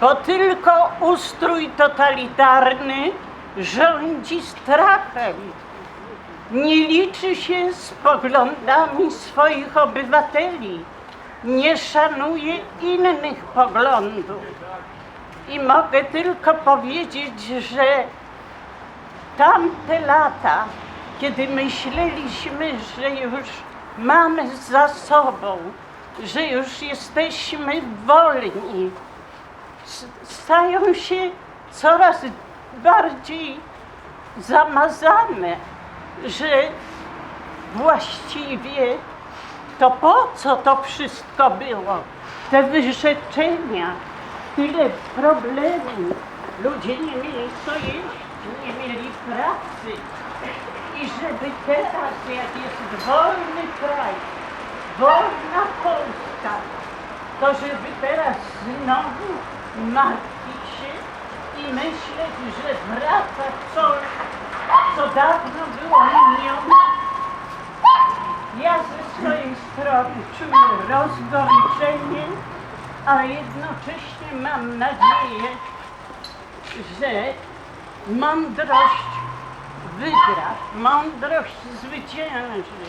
bo tylko ustrój totalitarny rządzi strachem. Nie liczy się z poglądami swoich obywateli, nie szanuje innych poglądów. I mogę tylko powiedzieć, że tamte lata, kiedy myśleliśmy, że już mamy za sobą, że już jesteśmy wolni, stają się coraz bardziej zamazane, że właściwie to po co to wszystko było? Te wyrzeczenia, tyle problemów. Ludzie nie mieli co jeść, nie mieli pracy. I żeby teraz, jak jest wolny kraj, wolna Polska, to żeby teraz znowu martwić się i myśleć, że wraca coś, co dawno było minione. Ja ze swojej strony czuję rozgoryczenie, a jednocześnie mam nadzieję, że mądrość wygra, mądrość zwycięży.